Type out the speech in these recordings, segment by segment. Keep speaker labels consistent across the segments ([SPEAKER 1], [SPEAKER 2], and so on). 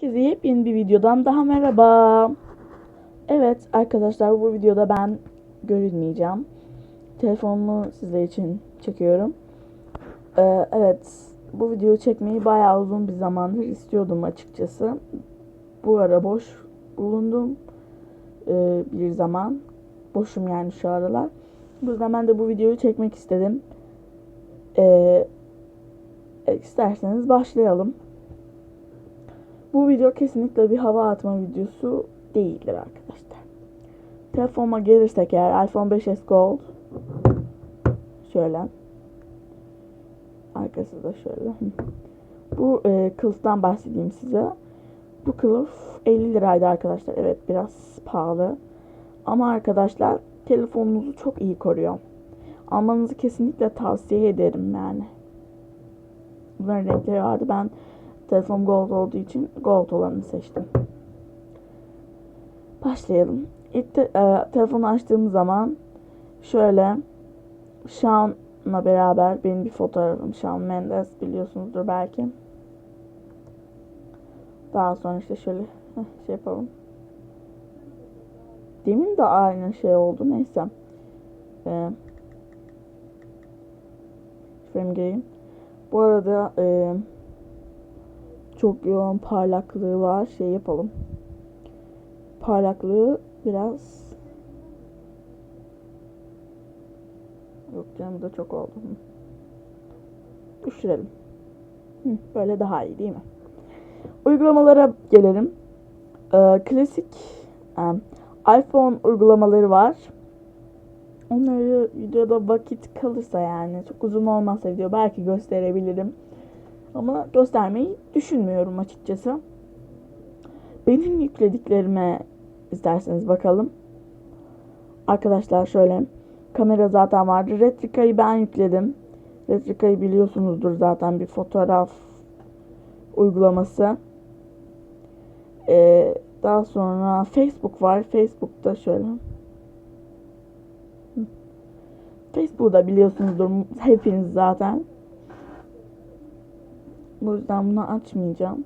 [SPEAKER 1] Herkese yepyeni bir videodan daha merhaba. Evet arkadaşlar bu videoda ben görünmeyeceğim. Telefonumu sizler için çekiyorum. Ee, evet bu videoyu çekmeyi bayağı uzun bir zamandır istiyordum açıkçası. Bu ara boş bulundum ee, bir zaman. Boşum yani şu aralar. Bu yüzden ben de bu videoyu çekmek istedim. Ee, isterseniz başlayalım. Bu video kesinlikle bir hava atma videosu değildir arkadaşlar. Telefonuma gelirsek eğer iPhone 5s Gold şöyle arkası da şöyle. Bu e, kılıftan bahsedeyim size. Bu kılıf 50 liraydı arkadaşlar. Evet biraz pahalı. Ama arkadaşlar telefonunuzu çok iyi koruyor. Almanızı kesinlikle tavsiye ederim yani. Bunların renkleri vardı. Ben Telefon gold olduğu için gold olanı seçtim. Başlayalım. İlk te, e, telefonu açtığım zaman şöyle Shawn'la beraber benim bir fotoğrafım. Shawn Mendes biliyorsunuzdur belki. Daha sonra işte şöyle şey yapalım. Demin de aynı şey oldu. Neyse. Ee, frame gireyim. Bu arada eee çok yoğun parlaklığı var. Şey yapalım. Parlaklığı biraz Yok canım da çok oldu. Düşürelim. Hı, böyle daha iyi değil mi? Uygulamalara gelelim. Ee, klasik um, iPhone uygulamaları var. Onları videoda vakit kalırsa yani çok uzun olmazsa video belki gösterebilirim. Ama göstermeyi düşünmüyorum açıkçası. Benim yüklediklerime isterseniz bakalım. Arkadaşlar şöyle kamera zaten vardı. Retrika'yı ben yükledim. Retrika'yı biliyorsunuzdur zaten bir fotoğraf uygulaması. Ee, daha sonra Facebook var. Facebook'ta şöyle. Facebook'u da biliyorsunuzdur hepiniz zaten. Bu yüzden bunu açmayacağım.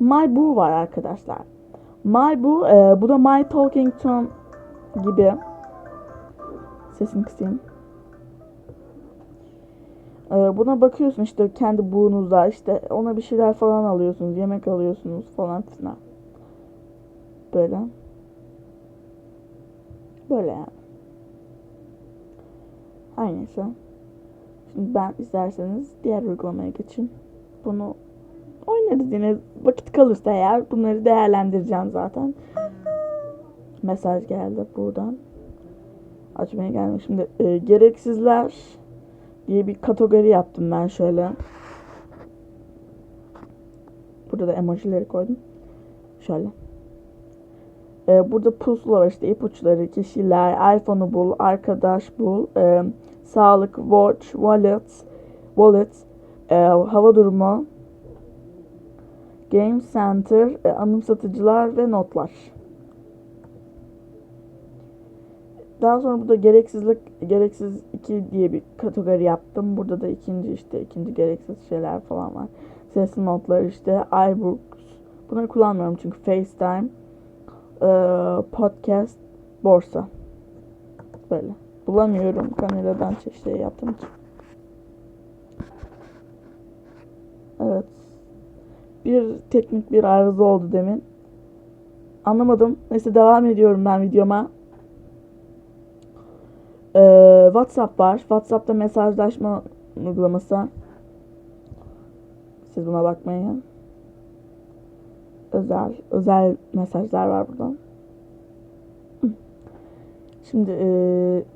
[SPEAKER 1] My Boo var arkadaşlar. My Boo, e, bu da My Talking Tom gibi. Sesini kısayım. E, buna bakıyorsun işte kendi buğunuzda işte ona bir şeyler falan alıyorsunuz. Yemek alıyorsunuz falan filan. Böyle. Böyle yani. Her neyse. Şimdi ben isterseniz diğer uygulamaya geçeyim bunu oynarız vakit kalırsa eğer bunları değerlendireceğim zaten. Mesaj geldi buradan. Açmaya gelmiş. Şimdi e, gereksizler diye bir kategori yaptım ben şöyle. Burada da emojileri koydum. Şöyle. Ee, burada pusula var işte ipuçları, kişiler, iPhone'u bul, arkadaş bul, e, sağlık, watch, wallet, wallet, e, hava durumu, Game Center, e, anımsatıcılar ve notlar. Daha sonra burada gereksizlik, gereksiz iki diye bir kategori yaptım. Burada da ikinci işte ikinci gereksiz şeyler falan var. Sesli notlar işte iBooks. Bunları kullanmıyorum çünkü FaceTime, e, podcast, borsa. Böyle. Bulamıyorum kameradan şey yaptım için. Evet. Bir teknik bir arıza oldu demin. Anlamadım. Neyse devam ediyorum ben videoma. Ee, WhatsApp var. WhatsApp'ta mesajlaşma uygulaması. Siz buna bakmayın. Özel özel mesajlar var burada. Şimdi e,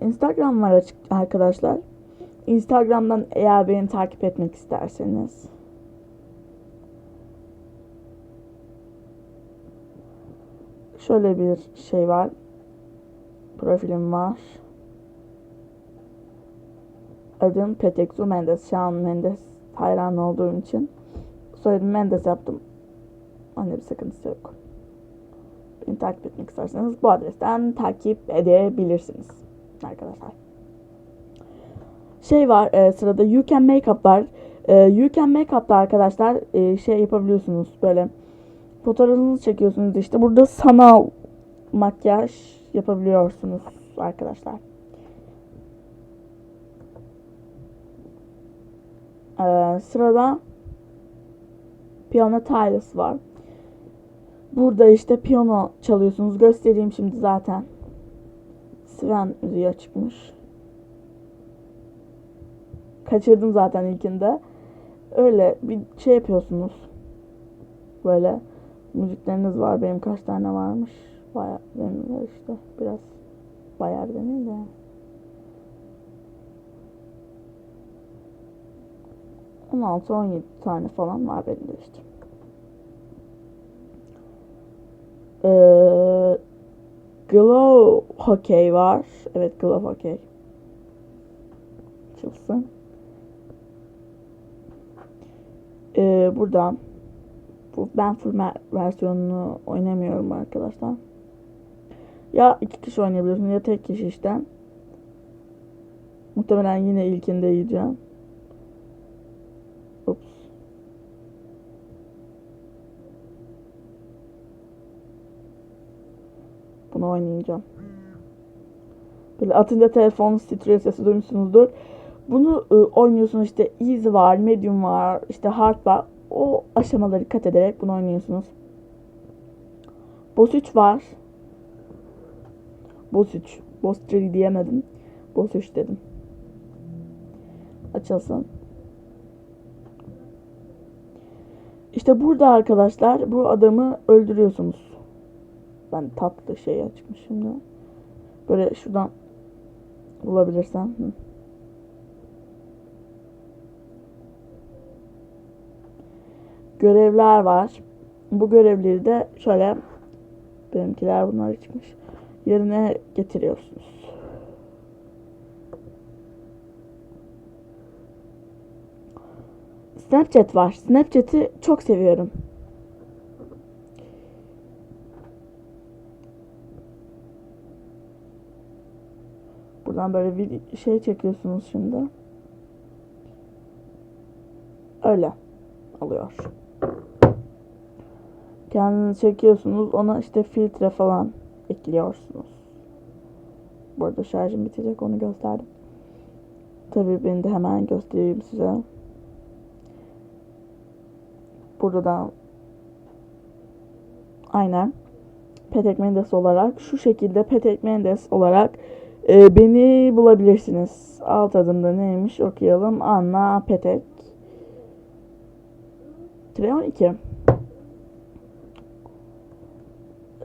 [SPEAKER 1] Instagram var açık arkadaşlar. Instagram'dan eğer beni takip etmek isterseniz Şöyle bir şey var. Profilim var. Adım Peteksu Mendes. Shawn Mendes hayran olduğum için. Soyadım Mendes yaptım. Anne bir sıkıntısı yok. Beni takip etmek isterseniz bu adresten takip edebilirsiniz. Arkadaşlar. Şey var e, sırada You Can Makeup var. E, you Can Makeup'ta arkadaşlar e, şey yapabiliyorsunuz böyle Fotoğrafınızı çekiyorsunuz işte. Burada sanal makyaj yapabiliyorsunuz arkadaşlar. Ee, sırada piyano Tiles var. Burada işte piyano çalıyorsunuz. Göstereyim şimdi zaten. Sven müziği çıkmış. Kaçırdım zaten ilkinde. Öyle bir şey yapıyorsunuz. Böyle müzikleriniz var. Benim kaç tane varmış. Bayağı benim var işte. Biraz bayağı demeyeyim de. On altı on yedi tane falan var benim de işte. Ee, Glow Hockey var. Evet Glow Hockey. Açılsın. Ee, buradan bu ben full versiyonunu oynamıyorum arkadaşlar. Ya iki kişi oynayabiliyorsun ya tek kişi işte. Muhtemelen yine ilkinde yiyeceğim. Ups. Bunu oynayacağım. Böyle atınca telefon titriyor sesi duymuşsunuzdur. Bunu e, oynuyorsunuz işte easy var, medium var, işte hard var. O aşamaları kat ederek bunu oynuyorsunuz. Boss 3 var. Boss 3. Boss 3 diyemedim. Boss 3 dedim. Açılsın. İşte burada arkadaşlar bu adamı öldürüyorsunuz. Ben tatlı şey açmış şimdi. Böyle şuradan bulabilirsem. Hı. Görevler var. Bu görevleri de şöyle benimkiler bunlar çıkmış. Yerine getiriyorsunuz. Snapchat var. Snapchat'i çok seviyorum. Buradan böyle bir şey çekiyorsunuz şimdi. Öyle alıyor. Kendinizi çekiyorsunuz. Ona işte filtre falan ekliyorsunuz. Bu arada şarjım bitecek onu gösterdim. Tabii ben de hemen göstereyim size. Buradan aynen Petek Mendes olarak şu şekilde Petek Mendes olarak e, beni bulabilirsiniz. Alt adımda neymiş okuyalım. Anna Petek. 12.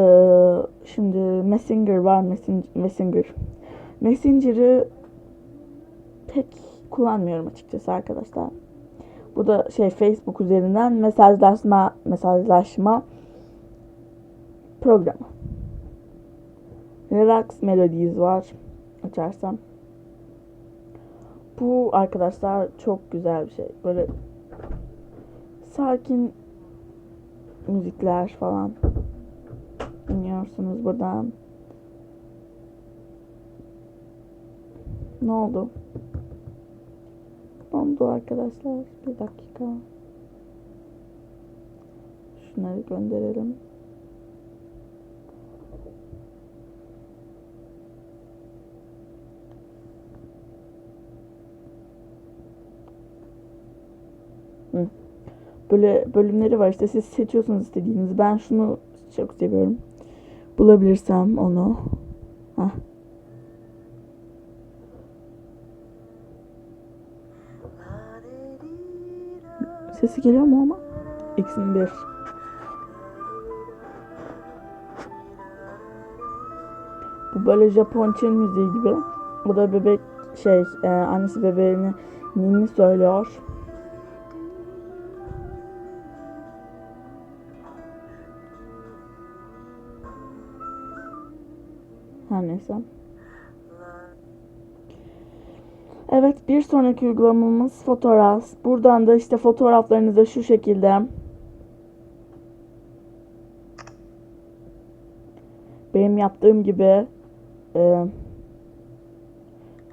[SPEAKER 1] Ee, şimdi Messenger var. Messenger. Messenger. Messenger'ı pek kullanmıyorum açıkçası arkadaşlar. Bu da şey Facebook üzerinden mesajlaşma mesajlaşma programı. Relax Melodies var. Açarsam. Bu arkadaşlar çok güzel bir şey. Böyle sakin müzikler falan dinliyorsunuz buradan. Ne oldu? Ne oldu arkadaşlar? Bir dakika. Şunları gönderelim. Böyle bölümleri var işte siz seçiyorsunuz istediğinizi. Ben şunu çok seviyorum. Bulabilirsem onu. Hah. Sesi geliyor mu ama? X'in bir. Bu böyle Japon Çin müziği gibi. O da bebek şey e, annesi bebeğini ninni söylüyor. Her neyse. Evet bir sonraki uygulamamız fotoğraf. Buradan da işte fotoğraflarınızı şu şekilde benim yaptığım gibi e,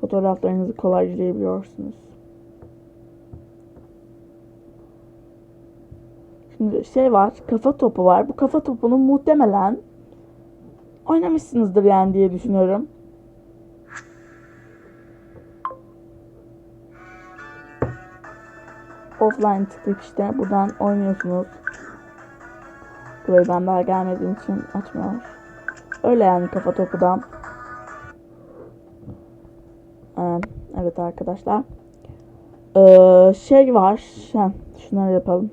[SPEAKER 1] fotoğraflarınızı kolajlayabiliyorsunuz. Şimdi şey var, kafa topu var. Bu kafa topunu muhtemelen oynamışsınızdır yani diye düşünüyorum. Offline tıklayıp işte buradan oynuyorsunuz. Burayı ben daha gelmediğim için açmıyor. Öyle yani kafa topudan. Ee, evet arkadaşlar. Ee, şey var. Şunları yapalım.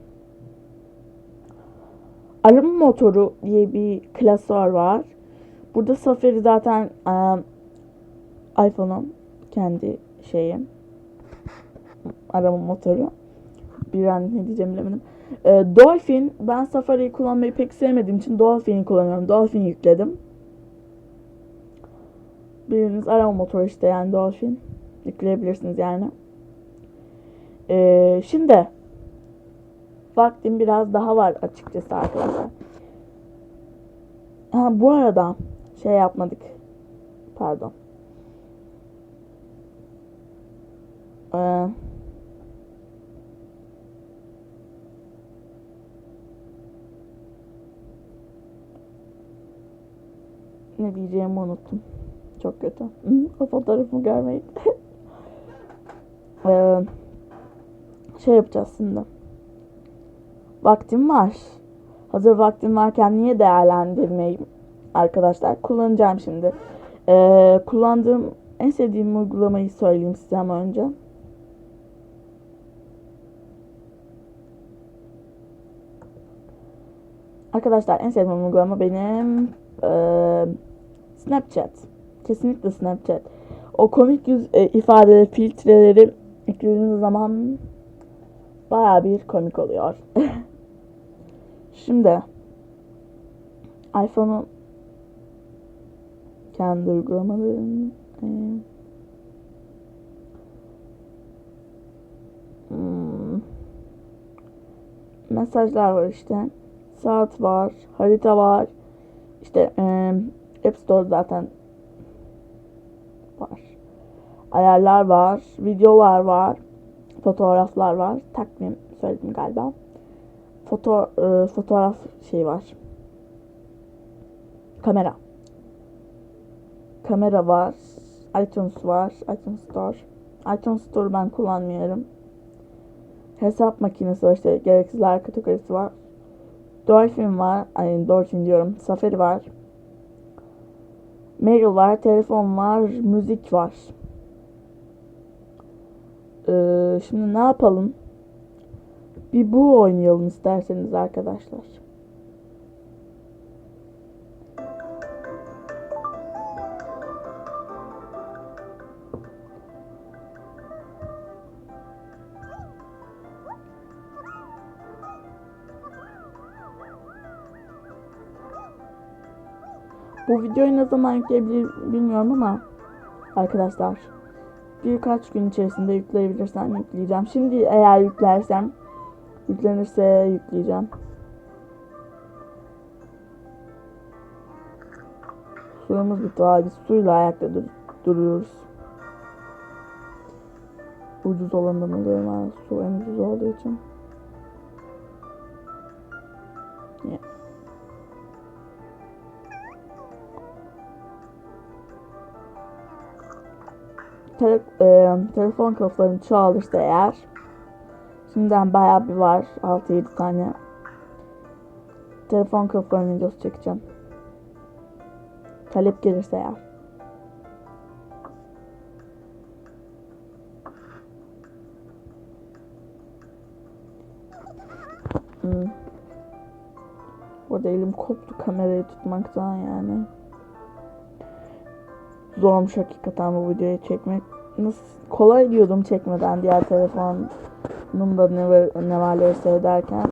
[SPEAKER 1] Arama motoru diye bir klasör var. Burada Safari zaten e, iPhone'un kendi şeyi. Arama motoru. Bir an ne diyeceğim bilemedim. E, Dolphin. Ben Safari'yi kullanmayı pek sevmediğim için Dolphin'i kullanıyorum. Dolphin yükledim. Biriniz arama motoru işte yani Dolphin. Yükleyebilirsiniz yani. E, şimdi vaktim biraz daha var açıkçası arkadaşlar. Ha, bu arada şey yapmadık. Pardon. Ee, ne diyeceğimi unuttum. Çok kötü. Hı, O fotoğrafımı görmeyin. ee, şey yapacağız şimdi. Vaktim var. Hazır vaktim varken niye değerlendirmeyeyim arkadaşlar? Kullanacağım şimdi. Ee, kullandığım en sevdiğim uygulamayı söyleyeyim size ama önce. Arkadaşlar en sevdiğim uygulama benim eee, Snapchat. Kesinlikle Snapchat. O komik yüz e, ifadeleri, filtreleri eklediğiniz zaman baya bir komik oluyor. Şimdi iPhone'un kendi uygulamalarının e, hmm, mesajlar var işte. Saat var, harita var. İşte e, App Store zaten var. Ayarlar var, videolar var, fotoğraflar var. Takvim söyledim galiba. Foto e, fotoğraf şey var. Kamera. Kamera var. iTunes var. iTunes Store. iTunes Store ben kullanmıyorum. Hesap makinesi var işte gereksizler kategorisi var. Dolphin var. Ay Dolphin diyorum. Safari var. Mail var. Telefon var. Müzik var. Ee, şimdi ne yapalım? Bir bu oynayalım isterseniz arkadaşlar. Bu videoyu ne zaman yükleyebilir bilmiyorum ama arkadaşlar birkaç gün içerisinde yükleyebilirsem yükleyeceğim. Şimdi eğer yüklersem yüklenirse yükleyeceğim. Suyumuz bitti abi. Suyla ayakta dur duruyoruz. Ucuz olandan alıyorum abi. Su en ucuz olduğu için. Tele e, telefon kılıflarını çoğalırsa eğer şimdiden bayağı bir var. 6-7 tane telefon kılıflarının videosu çekeceğim. Talep gelirse eğer. Hmm. Burada elim koptu kamerayı tutmaktan yani zormuş hakikaten bu videoyu çekmek. Nasıl kolay diyordum çekmeden diğer telefonumda ne var ne varları seyrederken.